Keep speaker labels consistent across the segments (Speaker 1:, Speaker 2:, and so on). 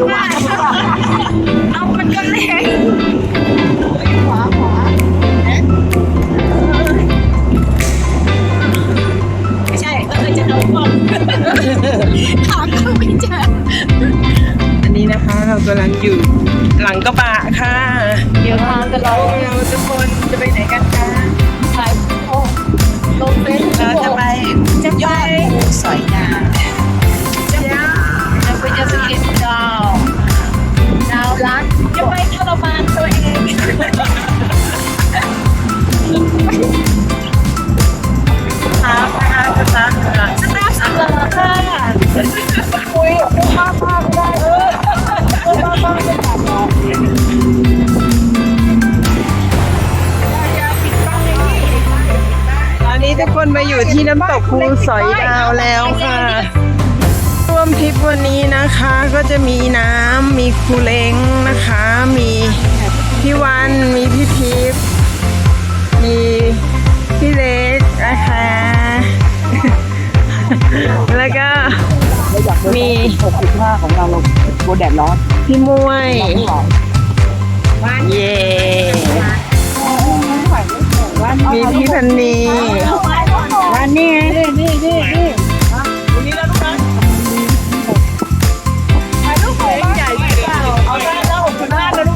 Speaker 1: งมากเอามันก็แรง
Speaker 2: ขวาขวา
Speaker 1: ไม่ใช่เออจะเอาของถามก็ไม่เจอ
Speaker 3: อันนี้นะคะเรากำลังอยู่หลังกระบะ
Speaker 1: มาอยู่
Speaker 3: ที่น้ำตกภูสอยดาวแล้วค่ะ ร่วมทริปวันนี้นะคะก็จะมีน้ำมีครูเล้งนะคะ มีพี่วันมีพี่ทิพย์มีพี่เล็กนะคะ แล้วก็มี
Speaker 2: หกสิบห้าของเราเราโบแดดร้อน
Speaker 3: พี่มวยเย่มีพี่พันนี
Speaker 2: ร้านนี้ไงนี่นี่นี่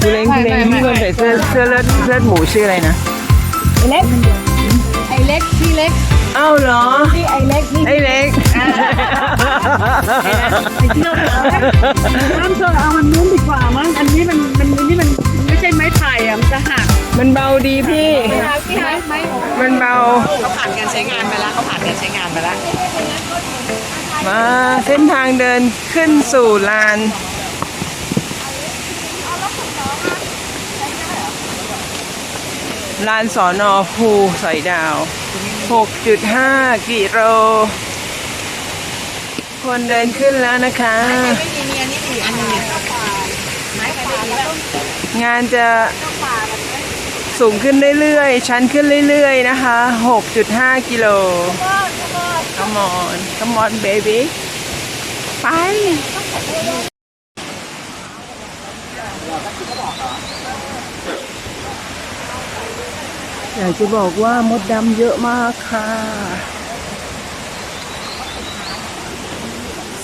Speaker 3: ครูเล้งครูเล้งที่คนใส่เสื้อเสื้อเลือดเลือดหมูชื่ออะไรนะไอ
Speaker 2: เล็กไอเล็กพี่เล็ก
Speaker 3: เอ้าเหรอ
Speaker 2: พี่ไอเล็กนี่
Speaker 3: ไอเล็ก
Speaker 2: น้ำเธอเอามันนู้นดีกว่ามั้งอันนี้มัน มัน
Speaker 3: เบาดีพี่
Speaker 2: พี่ไม้ไม้
Speaker 3: มันเบา
Speaker 2: เขาผ่านการใช้งานไปแล้วเขาผ่านการใช้งานไปแล้ว
Speaker 3: มาเส้นทางเดินขึ้นสู่ลาน ลานสอนอภูสอยดาว 6.5 กิโล คนเดินขึ้นแล้วนะคะ งานจะ สูงขึ้นเรื่อยๆ ชันขึ้นเรื่อยๆนะคะ 6.5 กิโล Come on Come on baby ไปอยากจะบอกว่ามดดำเยอะมากค่ะ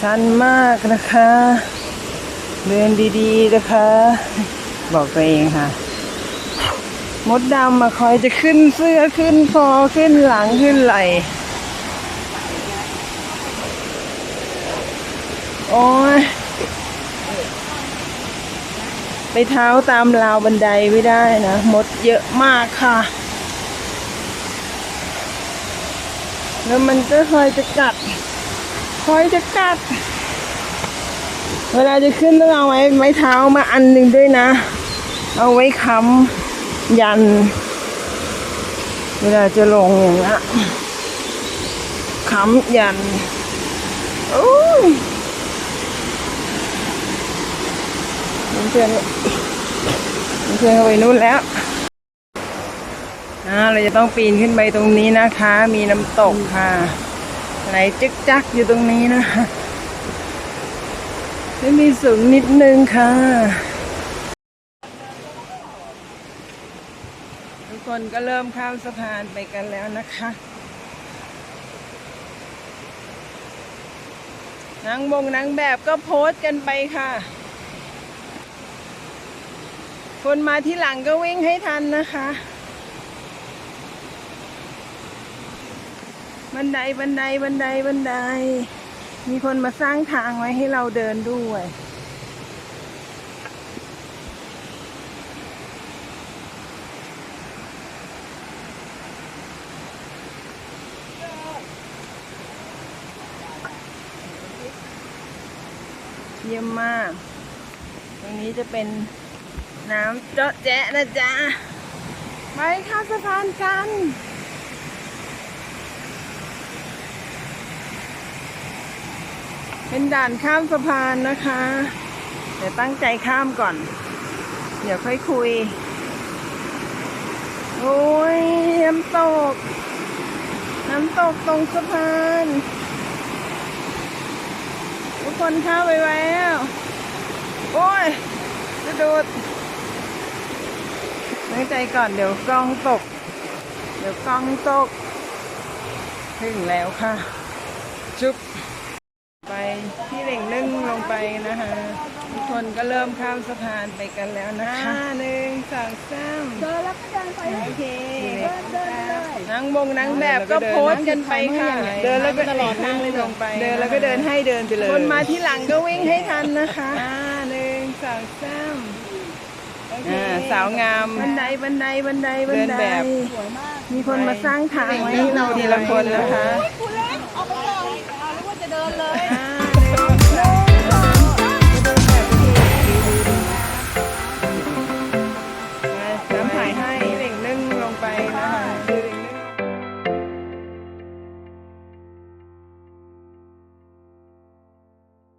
Speaker 3: ชันมากนะคะ เดินดีๆนะคะ บอกตัวเองค่ะ มดดำมาคอยจะขึ้นเสื้อขึ้นคอขึ้นหลังขึ้นไหลโอ้ยไปเท้าตามราวบันไดไม่ได้นะ มดเยอะมากค่ะ แล้วมันก็คอยจะกัด คอยจะกัด เวลาจะขึ้นต้องเอาไว้ไม้เท้ามาอันหนึ่งด้วยนะ เอาไว้ค้ำ ยัน เวลาจะลงอย่างเงี้ยค้ำยันโอ้ยเพื่อนเพื่อนเอาไปนู่นแล้วอ่าเราจะต้องปีนขึ้นไปตรงนี้นะคะ มีน้ำตกค่ะไหลจึกจักอยู่ตรงนี้นะคะไม่มีสูงนิดนึงค่ะ ทุก คนก็เริ่มข้ามสะพานไปกันแล้วนะคะนางบงนางแบบก็โพสต์กันไปค่ะ คนมาที่หลังก็วิ่งให้ทันนะคะบันไดบันไดบันไดบันได มีคนมาสร้างทางไว้ให้เราเดินด้วย เยี่ยมมาก ตรงนี้จะเป็นน้ำเจาะแจ๊ะนะจ๊ะ ไปข้ามสะพานกันเป็นด่านข้ามสะพานนะคะ เดี๋ยวตั้งใจข้ามก่อน เดี๋ยวค่อยคุย โอ้ยน้ำตก น้ำตกตรงสะพาน คนเข้าไปแล้ว โอ้ยกระโดดนึกใจก่อนเดี๋ยวกล้องตก เดี๋ยวกล้องตก ถึงแล้วค่ะ จุ๊บ ไปที่เหล่งนึ่งลงไปนะคะ ทุกคนก็เริ่มข้ามสะพานไปกันแล้วนะคะหนึ่งสองสาม
Speaker 2: เดินแล้วก็เดินไป
Speaker 3: โอเค
Speaker 2: เดินเดินเลย
Speaker 3: นางบงนางแบบก็โพสต์กันไปค่ะ เดินแล้วก็ตลอดทางเลยลงไป เดินแล้วก็เดินให้เดินไปเลยคนมาที่หลังก็วิ่งให้ทันนะคะอ่าหนึ่งสองสามอ่าสาวงามบันไดบันไดบันไดบันได
Speaker 2: สวยมาก
Speaker 3: มีคนมาสร้างทางไว้ให้เราทีละคนนะคะ
Speaker 2: สวย